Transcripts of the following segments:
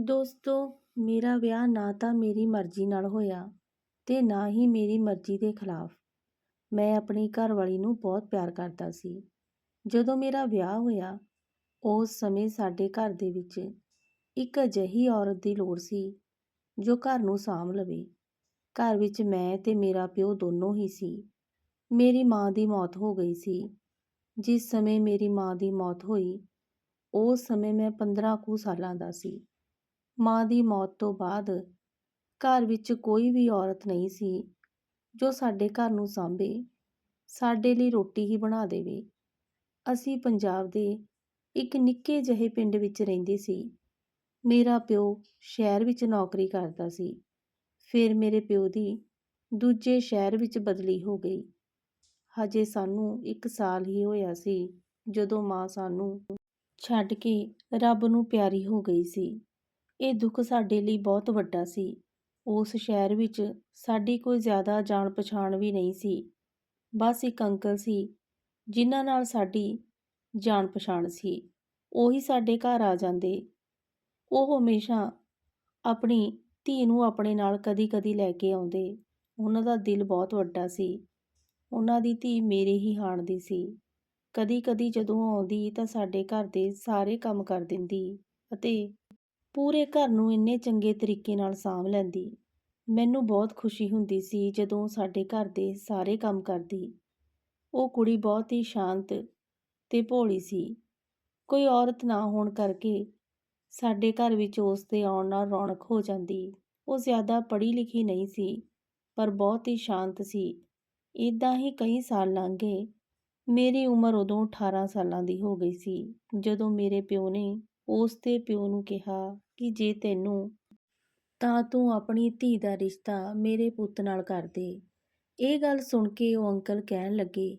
ਦੋਸਤੋ, ਮੇਰਾ ਵਿਆਹ ਨਾ ਤਾਂ ਮੇਰੀ ਮਰਜ਼ੀ ਨਾਲ ਹੋਇਆ ਤੇ ਨਾ ਹੀ ਮੇਰੀ ਮਰਜ਼ੀ ਦੇ ਖਿਲਾਫ। ਮੈਂ ਆਪਣੀ ਘਰਵਾਲੀ ਨੂੰ ਬਹੁਤ ਪਿਆਰ ਕਰਦਾ ਸੀ। ਜਦੋਂ ਮੇਰਾ ਵਿਆਹ ਹੋਇਆ, ਉਸ ਸਮੇਂ ਸਾਡੇ ਘਰ ਦੇ ਵਿੱਚ ਇੱਕ ਅਜਿਹੀ ਔਰਤ ਦੀ ਲੋੜ ਸੀ ਜੋ ਘਰ ਨੂੰ ਸਾਂਭ ਲਵੇ। ਘਰ ਵਿੱਚ ਮੈਂ ਤੇ ਮੇਰਾ ਪਿਓ ਦੋਨੋਂ ਹੀ ਸੀ। ਮੇਰੀ ਮਾਂ ਦੀ ਮੌਤ ਹੋ ਗਈ ਸੀ। ਜਿਸ ਸਮੇਂ ਮੇਰੀ ਮਾਂ ਦੀ ਮੌਤ ਹੋਈ, ਉਸ ਸਮੇਂ ਮੈਂ 15 ਕੁ ਸਾਲਾਂ ਦਾ ਸੀ। ਮਾਂ ਦੀ ਮੌਤ ਤੋਂ ਬਾਅਦ ਘਰ ਵਿੱਚ ਕੋਈ ਵੀ ਔਰਤ ਨਹੀਂ ਸੀ ਜੋ ਸਾਡੇ ਘਰ ਨੂੰ ਸਾਂਭੇ, ਸਾਡੇ ਲਈ ਰੋਟੀ ਹੀ ਬਣਾ ਦੇਵੇ। ਅਸੀਂ ਪੰਜਾਬ ਦੇ ਇੱਕ ਨਿੱਕੇ ਜਿਹੇ ਪਿੰਡ ਵਿੱਚ ਰਹਿੰਦੇ ਸੀ। ਮੇਰਾ ਪਿਓ ਸ਼ਹਿਰ ਵਿੱਚ ਨੌਕਰੀ ਕਰਦਾ ਸੀ। ਫਿਰ ਮੇਰੇ ਪਿਓ ਦੀ ਦੂਜੇ ਸ਼ਹਿਰ ਵਿੱਚ ਬਦਲੀ ਹੋ ਗਈ। ਹਜੇ ਸਾਨੂੰ ਇੱਕ ਸਾਲ ਹੀ ਹੋਇਆ ਸੀ ਜਦੋਂ ਮਾਂ ਸਾਨੂੰ ਛੱਡ ਕੇ ਰੱਬ ਨੂੰ ਪਿਆਰੀ ਹੋ ਗਈ ਸੀ। ਇਹ ਦੁੱਖ ਸਾਡੇ ਲਈ ਬਹੁਤ ਵੱਡਾ ਸੀ। ਉਸ ਸ਼ਹਿਰ ਵਿੱਚ ਸਾਡੀ ਕੋਈ ਜ਼ਿਆਦਾ ਜਾਣ ਪਛਾਣ ਵੀ ਨਹੀਂ ਸੀ। ਬਸ ਇੱਕ ਅੰਕਲ ਸੀ, ਜਿਨ੍ਹਾਂ ਨਾਲ ਸਾਡੀ ਜਾਣ ਪਛਾਣ ਸੀ। ਉਹੀ ਸਾਡੇ ਘਰ ਆ ਜਾਂਦੇ। ਉਹ ਹਮੇਸ਼ਾ ਆਪਣੀ ਧੀ ਨੂੰ ਆਪਣੇ ਨਾਲ ਕਦੀ-ਕਦੀ ਲੈ ਕੇ ਆਉਂਦੇ। ਉਹਨਾਂ ਦਾ ਦਿਲ ਬਹੁਤ ਵੱਡਾ ਸੀ। ਉਹਨਾਂ ਦੀ ਧੀ ਮੇਰੇ ਹੀ ਹਾਣ ਦੀ ਸੀ। ਕਦੀ-ਕਦੀ ਜਦੋਂ ਆਉਂਦੀ ਤਾਂ ਸਾਡੇ ਘਰ ਦੇ ਸਾਰੇ ਕੰਮ ਕਰ ਦਿੰਦੀ ਅਤੇ ਪੂਰੇ ਘਰ ਨੂੰ ਇੰਨੇ ਚੰਗੇ ਤਰੀਕੇ ਨਾਲ ਸਾਂਭ ਲੈਂਦੀ। ਮੈਨੂੰ ਬਹੁਤ ਖੁਸ਼ੀ ਹੁੰਦੀ ਸੀ ਜਦੋਂ ਸਾਡੇ ਘਰ ਦੇ ਸਾਰੇ ਕੰਮ ਕਰਦੀ। ਉਹ ਕੁੜੀ ਬਹੁਤ ਹੀ ਸ਼ਾਂਤ ਤੇ ਭੋਲੀ ਸੀ। ਕੋਈ ਔਰਤ ਨਾ ਹੋਣ ਕਰਕੇ ਸਾਡੇ ਘਰ ਵਿੱਚ ਉਸ ਦੇ ਆਉਣ ਨਾਲ ਰੌਣਕ ਹੋ ਜਾਂਦੀ। ਉਹ ਜ਼ਿਆਦਾ ਪੜ੍ਹੀ ਲਿਖੀ ਨਹੀਂ ਸੀ, ਪਰ ਬਹੁਤ ਹੀ ਸ਼ਾਂਤ ਸੀ। ਇਦਾਂ ਹੀ ਕਈ ਸਾਲ ਲੰਘ ਗਏ। ਮੇਰੀ ਉਮਰ ਉਦੋਂ 18 ਸਾਲਾਂ ਦੀ ਹੋ ਗਈ ਸੀ, ਜਦੋਂ ਮੇਰੇ ਪਿਓ ਨੇ ਉਸ ਦੇ ਪਿਓ ਨੂੰ ਕਿਹਾ ਕਿ ਜੇ ਤੈਨੂੰ ਤਾਂ ਤੂੰ ਆਪਣੀ ਧੀ ਦਾ ਰਿਸ਼ਤਾ ਮੇਰੇ ਪੁੱਤ ਨਾਲ ਕਰ ਦੇ। ਇਹ ਗੱਲ ਸੁਣ ਕੇ ਉਹ ਅੰਕਲ ਕਹਿਣ ਲੱਗੇ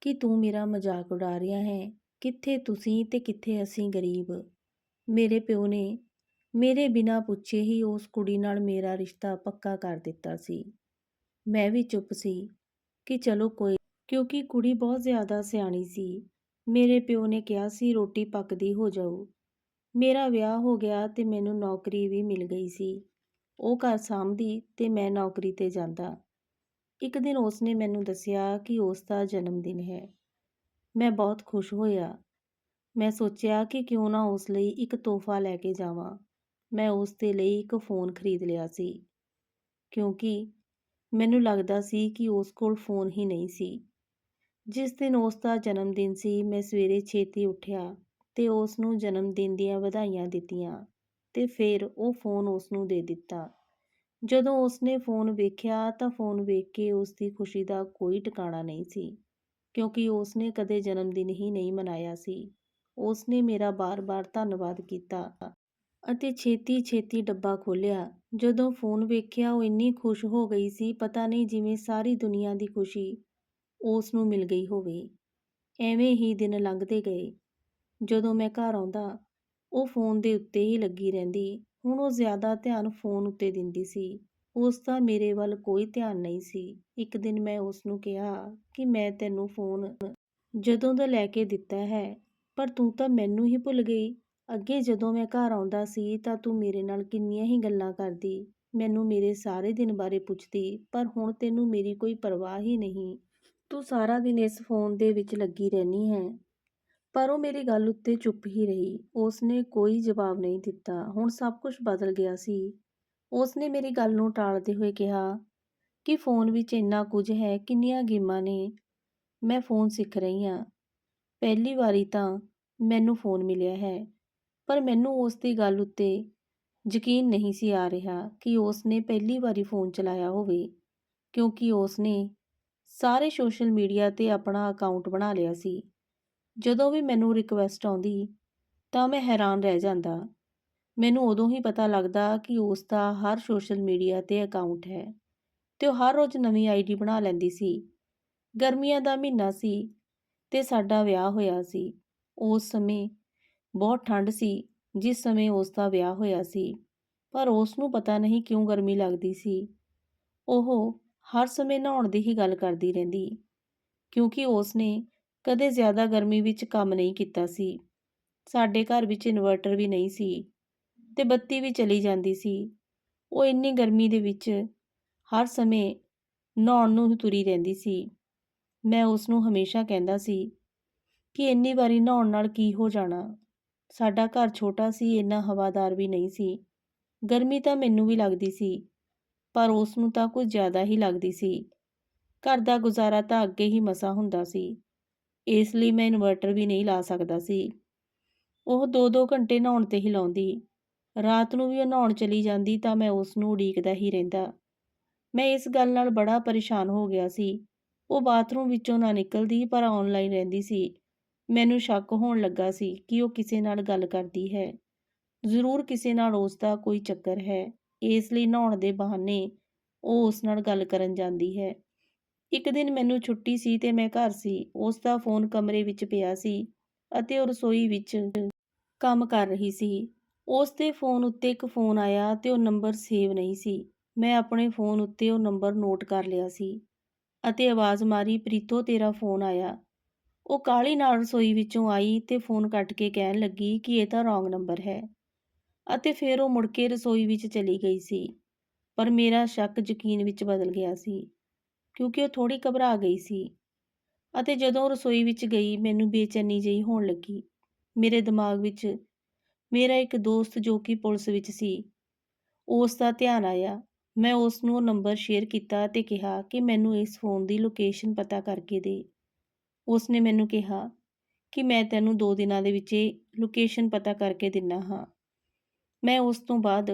ਕਿ ਤੂੰ ਮੇਰਾ ਮਜ਼ਾਕ ਉਡਾ ਰਿਹਾ ਹੈ। ਕਿੱਥੇ ਤੁਸੀਂ ਤੇ ਕਿੱਥੇ ਅਸੀਂ ਗਰੀਬ? ਮੇਰੇ ਪਿਓ ਨੇ ਮੇਰੇ ਬਿਨਾਂ ਪੁੱਛੇ ਹੀ ਉਸ ਕੁੜੀ ਨਾਲ ਮੇਰਾ ਰਿਸ਼ਤਾ ਪੱਕਾ ਕਰ ਦਿੱਤਾ ਸੀ। ਮੈਂ ਵੀ ਚੁੱਪ ਸੀ ਕਿ ਚਲੋ ਕੋਈ, ਕਿਉਂਕਿ ਕੁੜੀ ਬਹੁਤ ਜ਼ਿਆਦਾ ਸਿਆਣੀ ਸੀ। ਮੇਰੇ ਪਿਓ ਨੇ ਕਿਹਾ ਸੀ, ਰੋਟੀ ਪੱਕਦੀ ਹੋ ਜਾਊ। ਮੇਰਾ ਵਿਆਹ ਹੋ ਗਿਆ ਤੇ ਮੈਨੂੰ ਨੌਕਰੀ ਵੀ ਮਿਲ ਗਈ ਸੀ। ਉਹ ਘਰ ਸਾਂਭਦੀ ਤੇ ਮੈਂ ਨੌਕਰੀ ਤੇ ਜਾਂਦਾ। ਇੱਕ ਦਿਨ ਉਸਨੇ ਮੈਨੂੰ ਦੱਸਿਆ ਕਿ ਉਸ ਦਾ ਜਨਮ ਦਿਨ ਹੈ। ਮੈਂ ਬਹੁਤ ਖੁਸ਼ ਹੋਇਆ। ਮੈਂ ਸੋਚਿਆ ਕਿ ਕਿਉਂ ਨਾ ਉਸ ਲਈ ਇੱਕ ਤੋਹਫਾ ਲੈ ਕੇ ਜਾਵਾਂ। ਮੈਂ ਉਸ ਦੇ ਲਈ ਇੱਕ ਫੋਨ ਖਰੀਦ ਲਿਆ ਸੀ। ਕਿਉਂਕਿ ਮੈਨੂੰ ਲੱਗਦਾ ਸੀ ਕਿ ਉਸ ਕੋਲ ਫੋਨ ਹੀ ਨਹੀਂ ਸੀ। ਜਿਸ ਦਿਨ ਉਸ ਦਾ ਜਨਮ ਦਿਨ ਸੀ, ਮੈਂ ਸਵੇਰੇ ਛੇਤੀ ਉੱਠਿਆ। ਤੇ ਉਸ ਨੂੰ ਜਨਮ ਦਿਨ ਦੀਆਂ ਵਧਾਈਆਂ ਦਿੱਤੀਆਂ ਤੇ ਫਿਰ ਉਹ ਫੋਨ ਉਸ ਨੂੰ ਦੇ ਦਿੱਤਾ। ਜਦੋਂ ਉਸਨੇ ਫੋਨ ਵੇਖਿਆ ਤਾਂ ਫੋਨ ਵੇਖ ਕੇ ਉਸ ਦੀ ਖੁਸ਼ੀ ਦਾ ਕੋਈ ਟਿਕਾਣਾ ਨਹੀਂ ਸੀ, ਕਿਉਂਕਿ ਉਸਨੇ ਕਦੇ ਜਨਮ ਦਿਨ ਹੀ ਨਹੀਂ ਮਨਾਇਆ ਸੀ। ਉਸਨੇ ਮੇਰਾ ਬਾਰ-ਬਾਰ ਧੰਨਵਾਦ ਕੀਤਾ ਅਤੇ ਛੇਤੀ-ਛੇਤੀ ਡੱਬਾ ਖੋਲ੍ਹਿਆ। ਜਦੋਂ ਫੋਨ ਵੇਖਿਆ ਉਹ ਇੰਨੀ ਖੁਸ਼ ਹੋ ਗਈ ਸੀ, ਪਤਾ ਨਹੀਂ ਜਿਵੇਂ ਸਾਰੀ ਦੁਨੀਆ ਦੀ ਖੁਸ਼ੀ ਉਸ ਨੂੰ ਮਿਲ ਗਈ ਹੋਵੇ। ਐਵੇਂ ਹੀ ਦਿਨ ਲੰਘਦੇ ਗਏ। ਜਦੋਂ ਮੈਂ ਘਰ ਆਉਂਦਾ, ਉਹ ਫੋਨ ਦੇ ਉੱਤੇ ਹੀ ਲੱਗੀ ਰਹਿੰਦੀ। ਹੁਣ ਉਹ ਜ਼ਿਆਦਾ ਧਿਆਨ ਫੋਨ ਉੱਤੇ ਦਿੰਦੀ ਸੀ। ਉਸ ਦਾ ਮੇਰੇ ਵੱਲ ਕੋਈ ਧਿਆਨ ਨਹੀਂ ਸੀ। ਇੱਕ ਦਿਨ ਮੈਂ ਉਸ ਨੂੰ ਕਿਹਾ ਕਿ ਮੈਂ ਤੈਨੂੰ ਫੋਨ ਜਦੋਂ ਦਾ ਲੈ ਕੇ ਦਿੱਤਾ ਹੈ, ਪਰ ਤੂੰ ਤਾਂ ਮੈਨੂੰ ਹੀ ਭੁੱਲ ਗਈ। ਅੱਗੇ ਜਦੋਂ ਮੈਂ ਘਰ ਆਉਂਦਾ ਸੀ ਤਾਂ ਤੂੰ ਮੇਰੇ ਨਾਲ ਕਿੰਨੀਆਂ ਹੀ ਗੱਲਾਂ ਕਰਦੀ, ਮੈਨੂੰ ਮੇਰੇ ਸਾਰੇ ਦਿਨ ਬਾਰੇ ਪੁੱਛਦੀ, ਪਰ ਹੁਣ ਤੈਨੂੰ ਮੇਰੀ ਕੋਈ ਪਰਵਾਹ ਹੀ ਨਹੀਂ। ਤੂੰ ਸਾਰਾ ਦਿਨ ਇਸ ਫੋਨ ਦੇ ਵਿੱਚ ਲੱਗੀ ਰਹਿਣੀ ਹੈ। ਪਰ ਉਹ ਮੇਰੀ ਗੱਲ ਉੱਤੇ ਚੁੱਪ ਹੀ ਰਹੀ। ਉਸ ਨੇ ਕੋਈ ਜਵਾਬ ਨਹੀਂ ਦਿੱਤਾ। ਹੁਣ ਸਭ ਕੁਝ ਬਦਲ ਗਿਆ ਸੀ। ਉਸ ਨੇ ਮੇਰੀ ਗੱਲ ਨੂੰ ਟਾਲਦੇ ਹੋਏ ਕਿਹਾ ਕਿ ਫੋਨ ਵਿੱਚ ਇੰਨਾ ਕੁਝ ਹੈ, ਕਿੰਨੀਆਂ ਗੇਮਾਂ ਨੇ। ਮੈਂ ਫੋਨ ਸਿੱਖ ਰਹੀ ਹਾਂ। ਪਹਿਲੀ ਵਾਰੀ ਤਾਂ ਮੈਨੂੰ ਫੋਨ ਮਿਲਿਆ ਹੈ। ਪਰ ਮੈਨੂੰ ਉਸ ਦੀ ਗੱਲ ਉੱਤੇ ਯਕੀਨ ਨਹੀਂ ਸੀ ਆ ਰਿਹਾ ਕਿ ਉਸ ਨੇ ਪਹਿਲੀ ਵਾਰੀ ਫੋਨ ਚਲਾਇਆ ਹੋਵੇ, ਕਿਉਂਕਿ ਉਸ ਨੇ ਸਾਰੇ ਸੋਸ਼ਲ ਮੀਡੀਆ ਤੇ ਆਪਣਾ ਅਕਾਊਂਟ ਬਣਾ ਲਿਆ ਸੀ। ਜਦੋਂ ਵੀ ਮੈਨੂੰ ਰਿਕੁਐਸਟ ਆਉਂਦੀ, ਤਾਂ ਮੈਂ ਹੈਰਾਨ ਰਹਿ ਜਾਂਦਾ। ਮੈਨੂੰ ਉਦੋਂ ਹੀ ਪਤਾ ਲੱਗਦਾ ਕਿ ਉਸ ਦਾ ਹਰ ਸੋਸ਼ਲ ਮੀਡੀਆ ਤੇ ਅਕਾਊਂਟ ਹੈ ਤੇ ਉਹ ਹਰ ਰੋਜ਼ ਨਵੀਂ ਆਈਡੀ ਬਣਾ ਲੈਂਦੀ ਸੀ। ਗਰਮੀਆਂ ਦਾ ਮਹੀਨਾ ਸੀ ਤੇ ਸਾਡਾ ਵਿਆਹ ਹੋਇਆ ਸੀ। ਉਸ ਸਮੇਂ ਬਹੁਤ ਠੰਡ ਸੀ, ਜਿਸ ਸਮੇਂ ਉਸ ਦਾ ਵਿਆਹ ਹੋਇਆ ਸੀ। ਪਰ ਉਸ ਨੂੰ ਪਤਾ ਨਹੀਂ ਕਿਉਂ ਗਰਮੀ ਲੱਗਦੀ ਸੀ। ਉਹ ਹਰ ਸਮੇਂ ਨਹਾਉਣ ਦੀ ਹੀ ਗੱਲ ਕਰਦੀ ਰਹਿੰਦੀ, ਕਿਉਂਕਿ ਉਸ ਨੇ ਕਦੇ ਜ਼ਿਆਦਾ ਗਰਮੀ ਵਿੱਚ ਕੰਮ ਨਹੀਂ ਕੀਤਾ ਸੀ। ਸਾਡੇ ਘਰ ਵਿੱਚ ਇਨਵਰਟਰ ਵੀ ਨਹੀਂ ਸੀ ਤੇ ਬੱਤੀ ਵੀ ਚਲੀ ਜਾਂਦੀ ਸੀ। ਉਹ ਇੰਨੀ ਗਰਮੀ ਦੇ ਵਿੱਚ ਹਰ ਸਮੇਂ ਨਹਾਉਣ ਨੂੰ ਹੀ ਤੁਰੀ ਰਹਿੰਦੀ ਸੀ। ਮੈਂ ਉਸ ਨੂੰ ਹਮੇਸ਼ਾ ਕਹਿੰਦਾ ਸੀ ਕਿ ਇੰਨੀ ਵਾਰੀ ਨਹਾਉਣ ਨਾਲ ਕੀ ਹੋ ਜਾਣਾ? ਸਾਡਾ ਘਰ ਛੋਟਾ ਸੀ, ਇੰਨਾ ਹਵਾਦਾਰ ਵੀ ਨਹੀਂ ਸੀ। ਗਰਮੀ ਤਾਂ ਮੈਨੂੰ ਵੀ ਲੱਗਦੀ ਸੀ, ਪਰ ਉਸ ਨੂੰ ਤਾਂ ਕੁਝ ਜ਼ਿਆਦਾ ਹੀ ਲੱਗਦੀ ਸੀ। ਘਰ ਦਾ ਗੁਜ਼ਾਰਾ ਤਾਂ ਅੱਗੇ ਹੀ ਮਸਾ ਹੁੰਦਾ ਸੀ। ਇਸ ਲਈ ਮੈਂ ਇਨਵਰਟਰ ਵੀ ਨਹੀਂ ਲਾ ਸਕਦਾ ਸੀ। ਉਹ 2-2 ਘੰਟੇ ਨਹਾਉਣ ਤੇ ਹੀ ਲਾਉਂਦੀ। ਰਾਤ ਨੂੰ ਵੀ ਉਹ ਨਹਾਉਣ ਚਲੀ ਜਾਂਦੀ ਤਾਂ ਮੈਂ ਉਸ ਨੂੰ ਉਡੀਕਦਾ ਹੀ ਰਹਿੰਦਾ। ਮੈਂ ਇਸ ਗੱਲ ਨਾਲ ਬੜਾ ਪਰੇਸ਼ਾਨ ਹੋ ਗਿਆ ਸੀ। ਉਹ ਬਾਥਰੂਮ ਵਿੱਚੋਂ ਨਾ ਨਿਕਲਦੀ ਪਰ ਆਨਲਾਈਨ ਰਹਿੰਦੀ ਸੀ। ਮੈਨੂੰ ਸ਼ੱਕ ਹੋਣ ਲੱਗਾ ਸੀ ਕਿ ਉਹ ਕਿਸੇ ਨਾਲ ਗੱਲ ਕਰਦੀ ਹੈ। ਜ਼ਰੂਰ ਕਿਸੇ ਨਾਲ ਉਸ ਦਾ ਕੋਈ ਚੱਕਰ ਹੈ। ਇਸ ਲਈ ਨਹਾਉਣ ਦੇ ਬਹਾਨੇ ਉਹ ਉਸ ਨਾਲ ਗੱਲ ਕਰਨ ਜਾਂਦੀ ਹੈ। ਇੱਕ ਦਿਨ ਮੈਨੂੰ ਛੁੱਟੀ ਸੀ ਤੇ ਮੈਂ ਘਰ ਸੀ। ਉਸ ਦਾ ਫੋਨ ਕਮਰੇ ਵਿੱਚ ਪਿਆ ਸੀ ਅਤੇ ਉਹ ਰਸੋਈ ਵਿੱਚ ਕੰਮ ਕਰ ਰਹੀ ਸੀ। ਉਸ ਦੇ ਫੋਨ ਉੱਤੇ ਇੱਕ ਫੋਨ ਆਇਆ ਤੇ ਉਹ ਨੰਬਰ ਸੇਵ ਨਹੀਂ ਸੀ। ਮੈਂ ਆਪਣੇ ਫੋਨ ਉੱਤੇ ਉਹ ਨੰਬਰ ਨੋਟ ਕਰ ਲਿਆ ਸੀ ਅਤੇ ਆਵਾਜ਼ ਮਾਰੀ, ਪ੍ਰੀਤੋ, ਤੇਰਾ ਫੋਨ ਆਇਆ। ਉਹ ਕਾਹਲੀ ਨਾਲ ਰਸੋਈ ਵਿੱਚੋਂ ਆਈ ਤੇ ਫੋਨ ਕੱਟ ਕੇ ਕਹਿਣ ਲੱਗੀ ਕਿ ਇਹ ਤਾਂ ਰੋਂਗ ਨੰਬਰ ਹੈ। ਅਤੇ ਫਿਰ ਉਹ ਮੁੜ ਕੇ ਰਸੋਈ ਵਿੱਚ ਚਲੀ ਗਈ ਸੀ। ਪਰ ਮੇਰਾ ਸ਼ੱਕ ਯਕੀਨ ਵਿੱਚ ਬਦਲ ਗਿਆ ਸੀ। ਕਿਉਂਕਿ ਉਹ ਥੋੜੀ ਘਬਰਾ ਗਈ ਸੀ ਅਤੇ ਜਦੋਂ ਰਸੋਈ ਵਿੱਚ ਗਈ, ਮੈਨੂੰ ਬੇਚੈਨੀ ਜਿਹੀ ਹੋਣ ਲੱਗੀ। ਮੇਰੇ ਦਿਮਾਗ ਵਿੱਚ ਮੇਰਾ ਇੱਕ ਦੋਸਤ ਜੋ ਕਿ ਪੁਲਿਸ ਵਿੱਚ ਸੀ, ਉਸ ਦਾ ਧਿਆਨ ਆਇਆ। ਮੈਂ ਉਸ ਨੂੰ ਉਹ ਨੰਬਰ ਸ਼ੇਅਰ ਕੀਤਾ ਅਤੇ ਕਿਹਾ ਕਿ ਮੈਨੂੰ ਇਸ ਫੋਨ ਦੀ ਲੋਕੇਸ਼ਨ ਪਤਾ ਕਰਕੇ ਦੇ। ਉਸ ਨੇ ਮੈਨੂੰ ਕਿਹਾ ਕਿ ਮੈਂ ਤੈਨੂੰ 2 ਦਿਨਾਂ ਦੇ ਵਿੱਚ ਇਹ ਲੋਕੇਸ਼ਨ ਪਤਾ ਕਰਕੇ ਦਿੰਨਾ ਹਾਂ। ਮੈਂ ਉਸ ਤੋਂ ਬਾਅਦ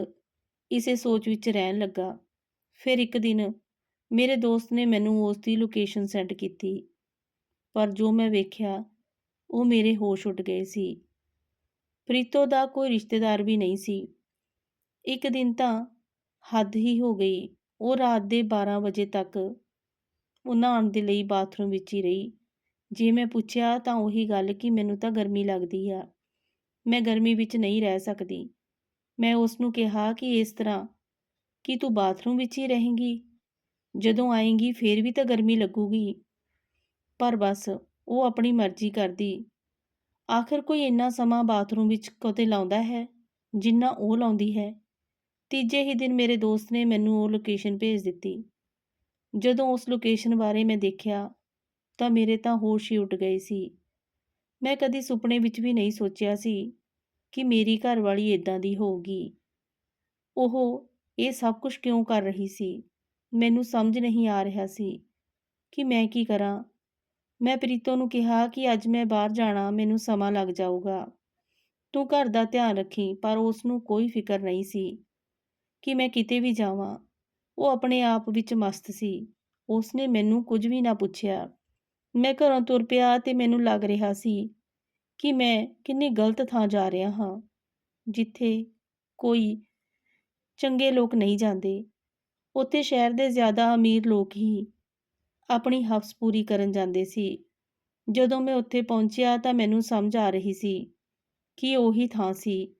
ਇਸੇ ਸੋਚ ਵਿੱਚ ਰਹਿਣ ਲੱਗਾ। ਫਿਰ ਇੱਕ ਦਿਨ ਮੇਰੇ ਦੋਸਤ ਨੇ ਮੈਨੂੰ ਉਸ ਦੀ ਲੋਕੇਸ਼ਨ ਸੈਂਡ ਕੀਤੀ। ਪਰ ਜੋ ਮੈਂ ਵੇਖਿਆ, ਉਹ ਮੇਰੇ ਹੋਸ਼ ਉੱਡ ਗਏ ਸੀ। ਪ੍ਰੀਤੋ ਦਾ ਕੋਈ ਰਿਸ਼ਤੇਦਾਰ ਵੀ ਨਹੀਂ ਸੀ। ਇੱਕ ਦਿਨ ਤਾਂ ਹੱਦ ਹੀ ਹੋ ਗਈ। ਉਹ ਰਾਤ ਦੇ 12 ਵਜੇ ਤੱਕ ਉਹ ਨਹਾਉਣ ਦੇ ਲਈ ਬਾਥਰੂਮ ਵਿੱਚ ਹੀ ਰਹੀ। ਜੇ ਮੈਂ ਪੁੱਛਿਆ ਤਾਂ ਉਹੀ ਗੱਲ ਕਿ ਮੈਨੂੰ ਤਾਂ ਗਰਮੀ ਲੱਗਦੀ ਆ। ਮੈਂ ਗਰਮੀ ਵਿੱਚ ਨਹੀਂ ਰਹਿ ਸਕਦੀ। ਮੈਂ ਉਸ ਨੂੰ ਕਿਹਾ ਕਿ ਇਸ ਤਰ੍ਹਾਂ ਕਿ ਤੂੰ ਬਾਥਰੂਮ ਵਿੱਚ ਹੀ ਰਹੇਂਗੀ। ਜਦੋਂ ਆਏਗੀ, ਫੇਰ ਵੀ ਤਾਂ ਗਰਮੀ ਲੱਗੂਗੀ। ਪਰ ਬਸ, ਉਹ ਆਪਣੀ ਮਰਜ਼ੀ ਕਰਦੀ। ਆਖਰ ਕੋਈ ਇੰਨਾ ਸਮਾਂ ਬਾਥਰੂਮ ਵਿੱਚ ਕਦੇ ਲਾਉਂਦਾ ਹੈ, ਜਿੰਨਾ ਉਹ ਲਾਉਂਦੀ ਹੈ? ਤੀਜੇ ਹੀ ਦਿਨ ਮੇਰੇ ਦੋਸਤ ਨੇ ਮੈਨੂੰ ਉਹ ਲੋਕੇਸ਼ਨ ਭੇਜ ਦਿੱਤੀ। ਜਦੋਂ ਉਸ ਲੋਕੇਸ਼ਨ ਬਾਰੇ ਮੈਂ ਦੇਖਿਆ, ਤਾਂ ਮੇਰੇ ਤਾਂ ਹੋਸ਼ ਹੀ ਉੱਡ ਗਏ ਸੀ। ਮੈਂ ਕਦੀ ਸੁਪਨੇ ਵਿੱਚ ਵੀ ਨਹੀਂ ਸੋਚਿਆ ਸੀ ਕਿ ਮੇਰੀ ਘਰਵਾਲੀ ਇਦਾਂ ਦੀ ਹੋਊਗੀ। ਉਹ ਇਹ ਸਭ ਕੁਝ ਕਿਉਂ ਕਰ ਰਹੀ ਸੀ? ਮੈਨੂੰ ਸਮਝ ਨਹੀਂ ਆ ਰਿਹਾ ਸੀ ਕਿ ਮੈਂ ਕੀ ਕਰਾਂ। ਮੈਂ ਪ੍ਰੀਤੋ ਨੂੰ ਕਿਹਾ ਕਿ ਅੱਜ ਮੈਂ ਬਾਹਰ ਜਾਣਾ, ਮੈਨੂੰ ਸਮਾਂ ਲੱਗ ਜਾਊਗਾ। ਤੂੰ ਘਰ ਦਾ ਧਿਆਨ ਰੱਖੀ, ਪਰ ਉਸ ਨੂੰ ਕੋਈ ਫਿਕਰ ਨਹੀਂ ਸੀ ਕਿ ਮੈਂ ਕਿਤੇ ਵੀ ਜਾਵਾਂ। ਉਹ ਆਪਣੇ ਆਪ ਵਿੱਚ ਮਸਤ ਸੀ। ਉਸ ਨੇ ਮੈਨੂੰ ਕੁਝ ਵੀ ਨਾ ਪੁੱਛਿਆ। ਮੈਂ ਘਰੋਂ ਤੁਰ ਪਿਆ ਤੇ ਮੈਨੂੰ ਲੱਗ ਰਿਹਾ ਸੀ ਕਿ ਮੈਂ ਕਿੰਨੀ ਗਲਤ ਥਾਂ ਜਾ ਰਿਹਾ ਹਾਂ, ਜਿੱਥੇ ਕੋਈ ਚੰਗੇ ਲੋਕ ਨਹੀਂ ਜਾਂਦੇ। ਉੱਥੇ ਸ਼ਹਿਰ ਦੇ ਜ਼ਿਆਦਾ ਅਮੀਰ ਲੋਕ ਹੀ ਆਪਣੀ ਹਵਸ ਪੂਰੀ ਕਰਨ ਜਾਂਦੇ ਸੀ। ਜਦੋਂ ਮੈਂ ਉੱਥੇ ਪਹੁੰਚਿਆ ਤਾਂ ਮੈਨੂੰ ਸਮਝ ਆ ਰਹੀ ਸੀ ਕਿ ਉਹੀ ਥਾਂ ਸੀ।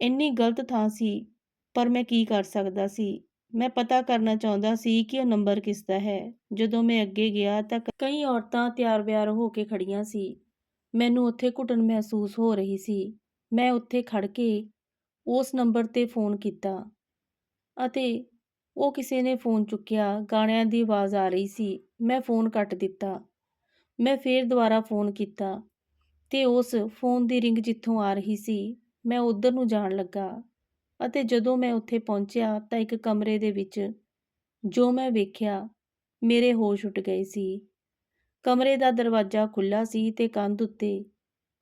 ਇੰਨੀ ਗਲਤ ਥਾਂ ਸੀ, ਪਰ ਮੈਂ ਕੀ ਕਰ ਸਕਦਾ ਸੀ? ਮੈਂ ਪਤਾ ਕਰਨਾ ਚਾਹੁੰਦਾ ਸੀ ਕਿ ਉਹ ਨੰਬਰ ਕਿਸ ਦਾ ਹੈ। ਜਦੋਂ ਮੈਂ ਅੱਗੇ ਗਿਆ ਤਾਂ ਕਈ ਔਰਤਾਂ ਤਿਆਰ-ਬਿਆਰ ਹੋ ਕੇ ਖੜੀਆਂ ਸੀ। ਮੈਨੂੰ ਉੱਥੇ ਘੁਟਨ ਮਹਿਸੂਸ ਹੋ ਰਹੀ ਸੀ। ਮੈਂ ਉੱਥੇ ਖੜ ਕੇ ਉਸ ਨੰਬਰ ਤੇ ਫੋਨ ਕੀਤਾ ਅਤੇ ਉਹ ਕਿਸੇ ਨੇ ਫੋਨ ਚੁੱਕਿਆ, ਗਾਣਿਆਂ ਦੀ ਆਵਾਜ਼ ਆ ਰਹੀ ਸੀ। ਮੈਂ ਫੋਨ ਕੱਟ ਦਿੱਤਾ। ਮੈਂ ਫੇਰ ਦੁਬਾਰਾ ਫੋਨ ਕੀਤਾ ਤੇ ਉਸ ਫੋਨ ਦੀ ਰਿੰਗ ਜਿੱਥੋਂ ਆ ਰਹੀ ਸੀ, ਮੈਂ ਉਧਰ ਨੂੰ ਜਾਣ ਲੱਗਾ ਅਤੇ ਜਦੋਂ ਮੈਂ ਉੱਥੇ ਪਹੁੰਚਿਆ ਤਾਂ ਇੱਕ ਕਮਰੇ ਦੇ ਵਿੱਚ ਜੋ ਮੈਂ ਵੇਖਿਆ, ਮੇਰੇ ਹੋਸ਼ ਉੱਡ ਗਏ ਸੀ। ਕਮਰੇ ਦਾ ਦਰਵਾਜ਼ਾ ਖੁੱਲਾ ਸੀ ਤੇ ਕੰਧ ਉੱਤੇ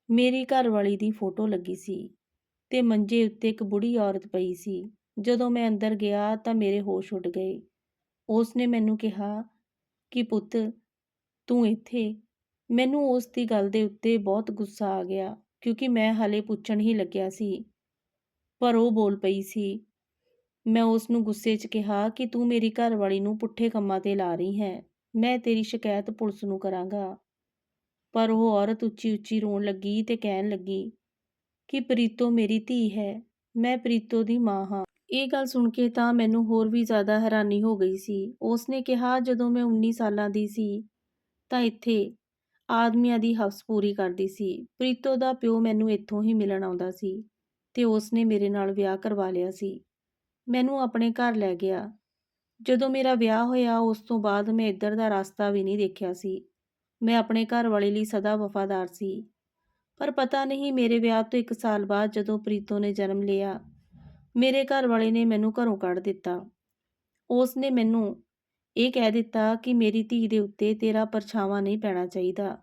ਮੇਰੀ ਘਰਵਾਲੀ ਦੀ ਫੋਟੋ ਲੱਗੀ ਸੀ ਤੇ ਮੰਜੇ ਉੱਤੇ ਇੱਕ ਬੁੜੀ ਔਰਤ ਪਈ ਸੀ। ਜਦੋਂ ਮੈਂ ਅੰਦਰ ਗਿਆ ਤਾਂ ਮੇਰੇ ਹੋਸ਼ ਉੱਡ ਗਏ। ਉਸ ਨੇ ਮੈਨੂੰ ਕਿਹਾ ਕਿ ਪੁੱਤ, ਤੂੰ ਇੱਥੇ। ਮੈਨੂੰ ਉਸ ਦੀ ਗੱਲ ਦੇ ਉੱਤੇ ਬਹੁਤ ਗੁੱਸਾ ਆ ਗਿਆ ਕਿਉਂਕਿ ਮੈਂ ਹਲੇ ਪੁੱਛਣ ਹੀ ਲੱਗਿਆ ਸੀ। ਪਰ ਉਹ ਬੋਲ ਪਈ ਸੀ, ਮੈਂ ਉਸ ਨੂੰ ਗੁੱਸੇ 'ਚ ਕਿਹਾ ਕਿ ਤੂੰ ਮੇਰੀ ਘਰਵਾਲੀ ਨੂੰ ਪੁੱਠੇ ਕੰਮਾਂ ਤੇ ਲਾ ਰਹੀ ਹੈ। ਮੈਂ ਤੇਰੀ ਸ਼ਿਕਾਇਤ ਪੁਲਿਸ ਨੂੰ ਕਰਾਂਗਾ। ਪਰ ਉਹ ਔਰਤ ਉੱਚੀ ਉੱਚੀ ਰੋਣ ਲੱਗੀ ਤੇ ਕਹਿਣ ਲੱਗੀ ਕਿ ਪ੍ਰੀਤੋ ਮੇਰੀ ਧੀ ਹੈ, ਮੈਂ ਪ੍ਰੀਤੋ ਦੀ ਮਾਂ ਹਾਂ। ਇਹ ਗੱਲ ਸੁਣ ਕੇ ਤਾਂ ਮੈਨੂੰ ਹੋਰ ਵੀ ਜ਼ਿਆਦਾ ਹੈਰਾਨੀ ਹੋ ਗਈ ਸੀ। ਉਸ ਨੇ ਕਿਹਾ, ਜਦੋਂ ਮੈਂ 19 ਸਾਲਾਂ ਦੀ ਸੀ, ਤਾਂ ਇੱਥੇ ਆਦਮੀਆਂ ਦੀ ਹਫ਼ਸ ਪੂਰੀ ਕਰਦੀ ਸੀ। ਪ੍ਰੀਤੋ ਦਾ ਪਿਓ ਮੈਨੂੰ ਇੱਥੋਂ ਹੀ ਮਿਲਣ ਆਉਂਦਾ ਸੀ ਤੇ ਉਸ ਨੇ ਮੇਰੇ ਨਾਲ ਵਿਆਹ ਕਰਵਾ ਲਿਆ ਸੀ। ਮੈਨੂੰ ਆਪਣੇ ਘਰ ਲੈ ਗਿਆ। ਜਦੋਂ ਮੇਰਾ ਵਿਆਹ ਹੋਇਆ, ਉਸ ਤੋਂ ਬਾਅਦ ਮੈਂ ਇੱਧਰ ਦਾ ਰਸਤਾ ਵੀ ਨਹੀਂ ਦੇਖਿਆ ਸੀ। ਮੈਂ ਆਪਣੇ ਘਰ ਵਾਲੇ ਲਈ ਸਦਾ ਵਫਾਦਾਰ ਸੀ। ਪਰ ਪਤਾ ਨਹੀਂ, ਮੇਰੇ ਵਿਆਹ ਤੋਂ ਇੱਕ ਸਾਲ ਬਾਅਦ ਜਦੋਂ ਪ੍ਰੀਤੋ ਨੇ ਜਨਮ ਲਿਆ ਮੇਰੇ ਘਰ ਵਾਲੇ ਨੇ ਮੈਨੂੰ ਘਰੋਂ ਕੱਢ ਦਿੱਤਾ। ਉਸ ਨੇ ਮੈਨੂੰ ਇਹ ਕਹਿ ਦਿੱਤਾ ਕਿ ਮੇਰੀ ਧੀ ਦੇ ਉੱਤੇ ਤੇਰਾ ਪਰਛਾਵਾਂ ਨਹੀਂ ਪੈਣਾ ਚਾਹੀਦਾ।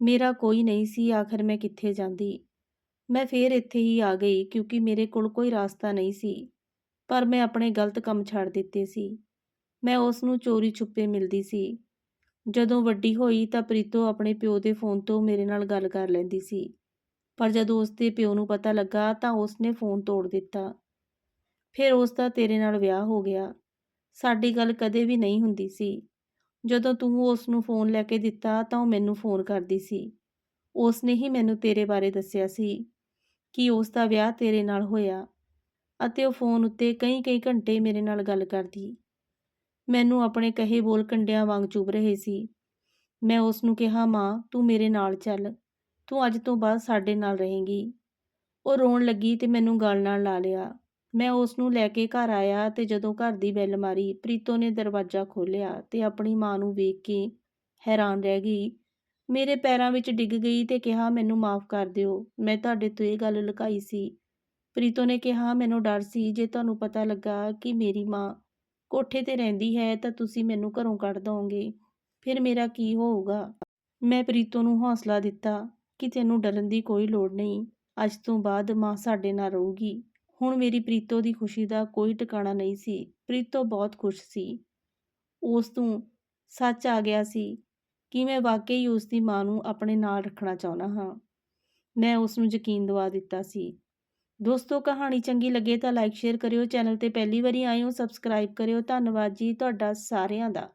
ਮੇਰਾ ਕੋਈ ਨਹੀਂ ਸੀ, ਆਖਰ ਮੈਂ ਕਿੱਥੇ ਜਾਂਦੀ? ਮੈਂ ਫੇਰ ਇੱਥੇ ਹੀ ਆ ਗਈ ਕਿਉਂਕਿ ਮੇਰੇ ਕੋਲ ਕੋਈ ਰਾਸਤਾ ਨਹੀਂ ਸੀ, ਪਰ ਮੈਂ ਆਪਣੇ ਗਲਤ ਕੰਮ ਛੱਡ ਦਿੱਤੇ ਸੀ। ਮੈਂ ਉਸ ਨੂੰ ਚੋਰੀ ਛੁਪੇ ਮਿਲਦੀ ਸੀ। ਜਦੋਂ ਵੱਡੀ ਹੋਈ ਤਾਂ ਪ੍ਰੀਤੋ ਆਪਣੇ ਪਿਓ ਦੇ ਫੋਨ ਤੋਂ ਮੇਰੇ ਨਾਲ ਗੱਲ ਕਰ ਲੈਂਦੀ ਸੀ। ਪਰ ਜਦੋਂ ਉਸ ਦੇ ਪਿਓ ਨੂੰ ਪਤਾ ਲੱਗਾ ਤਾਂ ਉਸ ਨੇ ਫੋਨ ਤੋੜ ਦਿੱਤਾ। ਫਿਰ ਉਸ ਦਾ ਤੇਰੇ ਨਾਲ ਵਿਆਹ ਹੋ ਗਿਆ। ਸਾਡੀ ਗੱਲ ਕਦੇ ਵੀ ਨਹੀਂ ਹੁੰਦੀ ਸੀ। ਜਦੋਂ ਤੂੰ ਉਸ ਨੂੰ ਫੋਨ ਲੈ ਕੇ ਦਿੱਤਾ ਤਾਂ ਉਹ ਮੈਨੂੰ ਫੋਨ ਕਰਦੀ ਸੀ। ਉਸ ਨੇ ਹੀ ਮੈਨੂੰ ਤੇਰੇ ਬਾਰੇ ਦੱਸਿਆ ਸੀ ਕਿ ਉਸ ਦਾ ਵਿਆਹ ਤੇਰੇ ਨਾਲ ਹੋਇਆ ਅਤੇ ਉਹ ਫੋਨ ਉੱਤੇ ਕਈ ਕਈ ਘੰਟੇ ਮੇਰੇ ਨਾਲ ਗੱਲ ਕਰਦੀ। ਮੈਨੂੰ ਆਪਣੇ ਕਹੇ ਬੋਲ ਕੰਡਿਆਂ ਵਾਂਗ ਚੁਭ ਰਹੇ ਸੀ। ਮੈਂ ਉਸ ਨੂੰ ਕਿਹਾ, ਮਾਂ, ਤੂੰ ਮੇਰੇ ਨਾਲ ਚੱਲ। ਤੂੰ ਅੱਜ ਤੋਂ ਬਾਅਦ ਸਾਡੇ ਨਾਲ ਰਹੇਂਗੀ। ਉਹ ਰੋਣ ਲੱਗੀ ਤੇ ਮੈਨੂੰ ਗਲ ਨਾਲ ਲਾ ਲਿਆ। ਮੈਂ ਉਸ ਨੂੰ ਲੈ ਕੇ ਘਰ ਆਇਆ ਤੇ ਜਦੋਂ ਘਰ ਦੀ ਬੈਲ ਮਾਰੀ, ਪ੍ਰੀਤੋ ਨੇ ਦਰਵਾਜ਼ਾ ਖੋਲ੍ਹਿਆ ਤੇ ਆਪਣੀ ਮਾਂ ਨੂੰ ਵੇਖ ਕੇ ਹੈਰਾਨ ਰਹਿ ਗਈ। ਮੇਰੇ ਪੈਰਾਂ ਵਿੱਚ ਡਿੱਗ ਗਈ ਤੇ ਕਿਹਾ, ਮੈਨੂੰ ਮਾਫ ਕਰ ਦਿਓ। ਮੈਂ ਤੁਹਾਡੇ ਤੋਂ ਇਹ ਗੱਲ ਲੁਕਾਈ ਸੀ। ਪ੍ਰੀਤੋ ਨੇ ਕਿਹਾ, ਮੈਨੂੰ ਡਰ ਸੀ। ਜੇ ਤੁਹਾਨੂੰ ਪਤਾ ਲੱਗਾ ਕਿ ਮੇਰੀ ਮਾਂ ਕੋਠੇ ਤੇ ਰਹਿੰਦੀ ਹੈ, ਤਾਂ ਤੁਸੀਂ ਮੈਨੂੰ ਘਰੋਂ ਕੱਢ ਦੋਗੇ। ਫਿਰ ਮੇਰਾ ਕੀ ਹੋਊਗਾ? ਮੈਂ ਪ੍ਰੀਤੋ ਨੂੰ ਹੌਸਲਾ ਦਿੱਤਾ। ਕਿ ਤੈਨੂੰ ਡਰਨ ਦੀ ਕੋਈ ਲੋੜ ਨਹੀਂ, ਅੱਜ ਤੋਂ ਬਾਅਦ ਮਾਂ ਸਾਡੇ ਨਾਲ ਰਹੂਗੀ। ਹੁਣ ਮੇਰੀ ਪ੍ਰੀਤੋ ਦੀ ਖੁਸ਼ੀ ਦਾ ਕੋਈ ਟਿਕਾਣਾ ਨਹੀਂ ਸੀ। ਪ੍ਰੀਤੋ ਬਹੁਤ ਖੁਸ਼ ਸੀ। ਉਸ ਤੋਂ ਸੱਚ ਆ ਗਿਆ ਸੀ ਕਿ ਮੈਂ ਵਾਕਈ ਉਸ ਦੀ ਮਾਂ ਨੂੰ ਆਪਣੇ ਨਾਲ ਰੱਖਣਾ ਚਾਹੁੰਦਾ ਹਾਂ। ਮੈਂ ਉਸ ਨੂੰ ਯਕੀਨ ਦਿਵਾ ਦਿੱਤਾ ਸੀ। ਦੋਸਤੋ, ਕਹਾਣੀ ਚੰਗੀ ਲੱਗੇ ਤਾਂ ਲਾਈਕ ਸ਼ੇਅਰ ਕਰਿਓ। ਚੈਨਲ ਤੇ ਪਹਿਲੀ ਵਾਰੀ ਆਏ ਹੋ ਸਬਸਕ੍ਰਾਈਬ ਕਰਿਓ। ਧੰਨਵਾਦ ਜੀ ਤੁਹਾਡਾ ਸਾਰਿਆਂ ਦਾ।